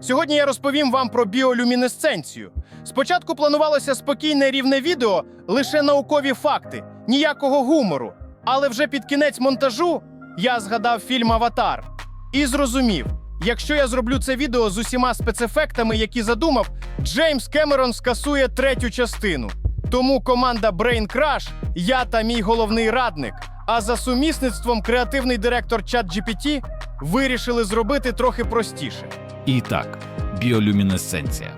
Сьогодні я розповім вам про біолюмінесценцію. Спочатку планувалося спокійне рівне відео, лише наукові факти, ніякого гумору. Але вже під кінець монтажу я згадав фільм Аватар і зрозумів, якщо я зроблю це відео з усіма спецефектами, які задумав, Джеймс Кемерон скасує третю частину. Тому команда Brain Crush, я та мій головний радник, а за сумісництвом креативний директор ChatGPT вирішили зробити трохи простіше. І так, біолюмінесценція.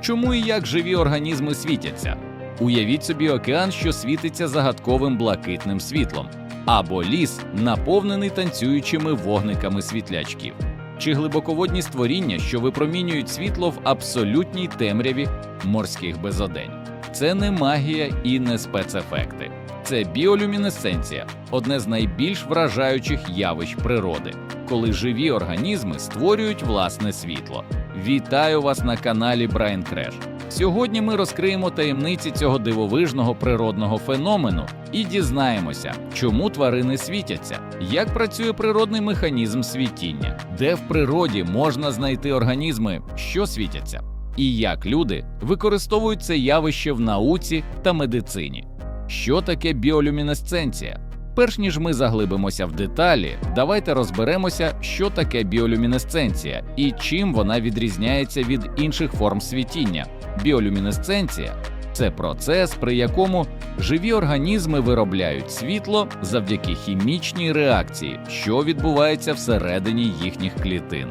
Чому і як живі організми світяться? Уявіть собі океан, що світиться загадковим блакитним світлом, або ліс, наповнений танцюючими вогниками світлячків, чи глибоководні створіння, що випромінюють світло в абсолютній темряві морських безодень. Це не магія і не спецефекти. Це біолюмінесценція одне з найбільш вражаючих явищ природи, коли живі організми створюють власне світло. Вітаю вас на каналі Брайан Креш. Сьогодні ми розкриємо таємниці цього дивовижного природного феномену і дізнаємося, чому тварини світяться, як працює природний механізм світіння, де в природі можна знайти організми, що світяться, і як люди використовують це явище в науці та медицині. Що таке біолюмінесценція? Перш ніж ми заглибимося в деталі, давайте розберемося, що таке біолюмінесценція і чим вона відрізняється від інших форм світіння. Біолюмінесценція це процес, при якому живі організми виробляють світло завдяки хімічній реакції, що відбувається всередині їхніх клітин.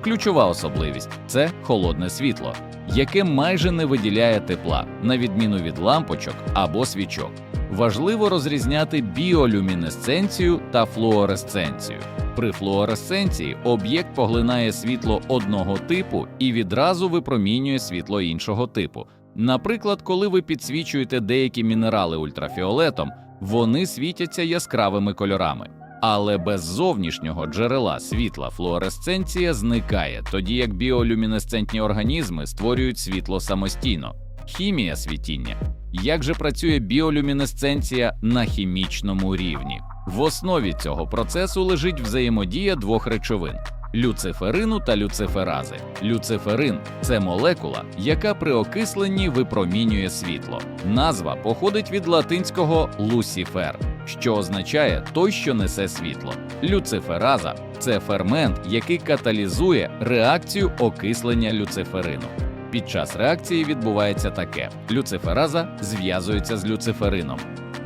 Ключова особливість це холодне світло, яке майже не виділяє тепла, на відміну від лампочок або свічок. Важливо розрізняти біолюмінесценцію та флуоресценцію. При флуоресценції об'єкт поглинає світло одного типу і відразу випромінює світло іншого типу. Наприклад, коли ви підсвічуєте деякі мінерали ультрафіолетом, вони світяться яскравими кольорами. Але без зовнішнього джерела світла флуоресценція зникає, тоді як біолюмінесцентні організми створюють світло самостійно. Хімія світіння. Як же працює біолюмінесценція на хімічному рівні? В основі цього процесу лежить взаємодія двох речовин люциферину та люциферази. Люциферин це молекула, яка при окисленні випромінює світло. Назва походить від латинського лусіфер, що означає той, що несе світло. Люцифераза це фермент, який каталізує реакцію окислення люциферину. Під час реакції відбувається таке: люцифераза зв'язується з люциферином.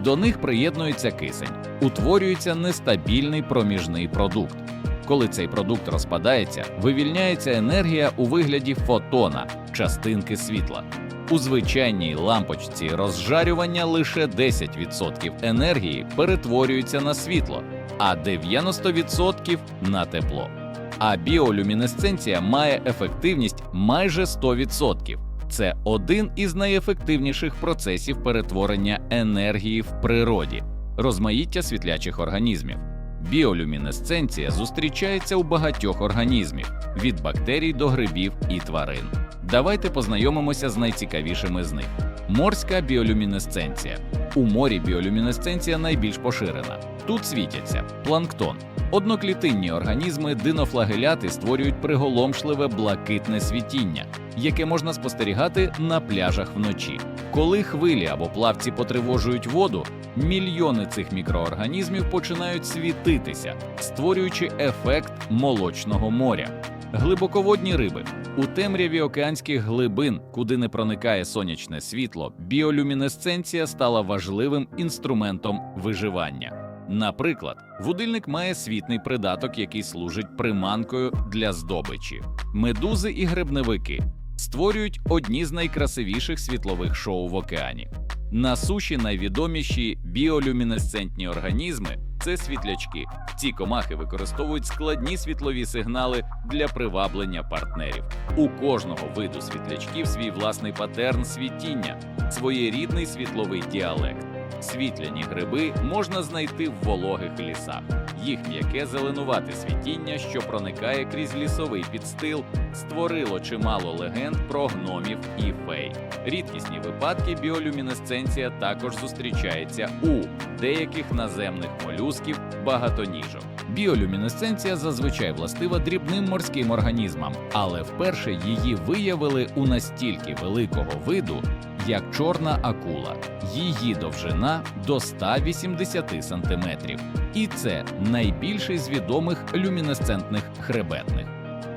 До них приєднується кисень, утворюється нестабільний проміжний продукт. Коли цей продукт розпадається, вивільняється енергія у вигляді фотона, частинки світла. У звичайній лампочці розжарювання лише 10% енергії перетворюється на світло, а 90% на тепло. А біолюмінесценція має ефективність майже 100%. Це один із найефективніших процесів перетворення енергії в природі, розмаїття світлячих організмів. Біолюмінесценція зустрічається у багатьох організмів від бактерій до грибів і тварин. Давайте познайомимося з найцікавішими з них. Морська біолюмінесценція. У морі біолюмінесценція найбільш поширена. Тут світяться планктон. Одноклітинні організми динофлагеляти створюють приголомшливе блакитне світіння, яке можна спостерігати на пляжах вночі. Коли хвилі або плавці потривожують воду, мільйони цих мікроорганізмів починають світитися, створюючи ефект молочного моря. Глибоководні риби у темряві океанських глибин, куди не проникає сонячне світло, біолюмінесценція стала важливим інструментом виживання. Наприклад, вудильник має світний придаток, який служить приманкою для здобичі. Медузи і грибневики створюють одні з найкрасивіших світлових шоу в океані. На суші найвідоміші біолюмінесцентні організми це світлячки. Ці комахи використовують складні світлові сигнали для приваблення партнерів. У кожного виду світлячків свій власний патерн світіння, своєрідний світловий діалект. Світляні гриби можна знайти в вологих лісах. Їх м'яке зеленувате світіння, що проникає крізь лісовий підстил, створило чимало легенд про гномів і фей. Рідкісні випадки біолюмінесценція також зустрічається у деяких наземних молюсків багатоніжок. Біолюмінесценція зазвичай властива дрібним морським організмам, але вперше її виявили у настільки великого виду, як чорна акула. Її довжина до 180 сантиметрів. І це найбільший з відомих люмінесцентних хребетних.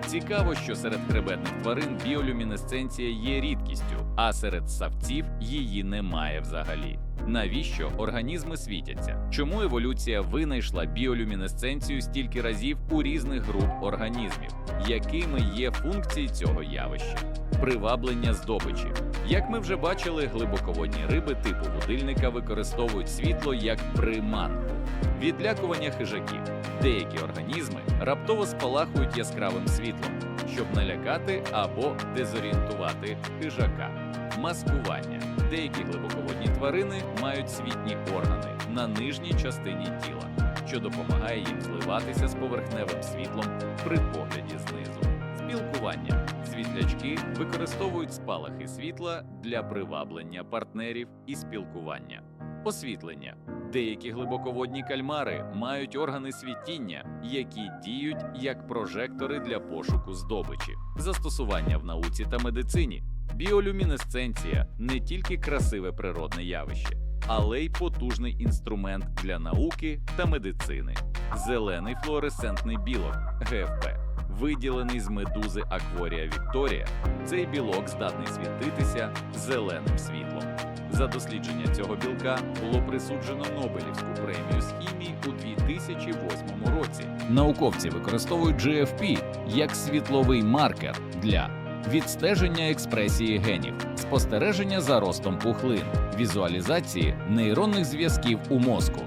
Цікаво, що серед хребетних тварин біолюмінесценція є рідкістю, а серед савців її немає взагалі. Навіщо організми світяться? Чому еволюція винайшла біолюмінесценцію стільки разів у різних груп організмів? Якими є функції цього явища? Приваблення здобичі. Як ми вже бачили, глибоководні риби типу будильника використовують світло як приманку. Відлякування хижаків. Деякі організми раптово спалахують яскравим світлом, щоб налякати або дезорієнтувати хижака. Маскування. Деякі глибоководні тварини мають світні органи на нижній частині тіла, що допомагає їм зливатися з поверхневим світлом при погляді знизу. Спілкування. Світлячки використовують спалахи світла для приваблення партнерів і спілкування. Освітлення. Деякі глибоководні кальмари мають органи світіння, які діють як прожектори для пошуку здобичі. Застосування в науці та медицині. Біолюмінесценція не тільки красиве природне явище, але й потужний інструмент для науки та медицини. Зелений флуоресцентний білок ГФП, виділений з медузи Акворія Вікторія. Цей білок здатний світитися зеленим світлом. За дослідження цього білка було присуджено Нобелівську премію з хімії у 2008 році. Науковці використовують GFP як світловий маркер для відстеження експресії генів, спостереження за ростом пухлин, візуалізації нейронних зв'язків у мозку.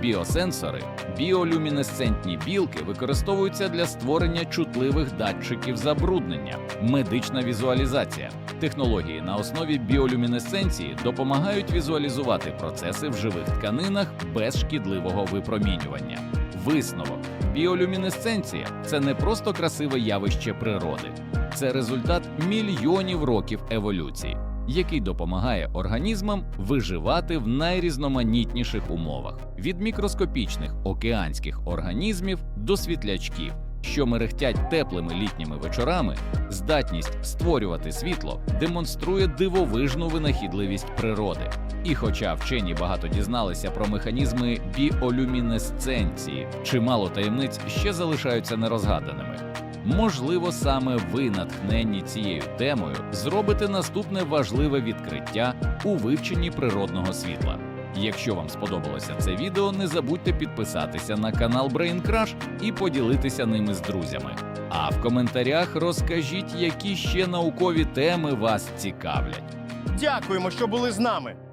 Біосенсори, біолюмінесцентні білки використовуються для створення чутливих датчиків забруднення, медична візуалізація. Технології на основі біолюмінесценції допомагають візуалізувати процеси в живих тканинах без шкідливого випромінювання. Висновок: біолюмінесценція це не просто красиве явище природи, це результат мільйонів років еволюції, який допомагає організмам виживати в найрізноманітніших умовах від мікроскопічних океанських організмів до світлячків, що мерехтять теплими літніми вечорами. Здатність створювати світло демонструє дивовижну винахідливість природи. І хоча вчені багато дізналися про механізми біолюмінесценції, чимало таємниць ще залишаються нерозгаданими. Можливо, саме ви, натхненні цією темою, зробите наступне важливе відкриття у вивченні природного світла. Якщо вам сподобалося це відео, не забудьте підписатися на канал Brain Crush і поділитися ними з друзями. А в коментарях розкажіть, які ще наукові теми вас цікавлять. Дякуємо, що були з нами.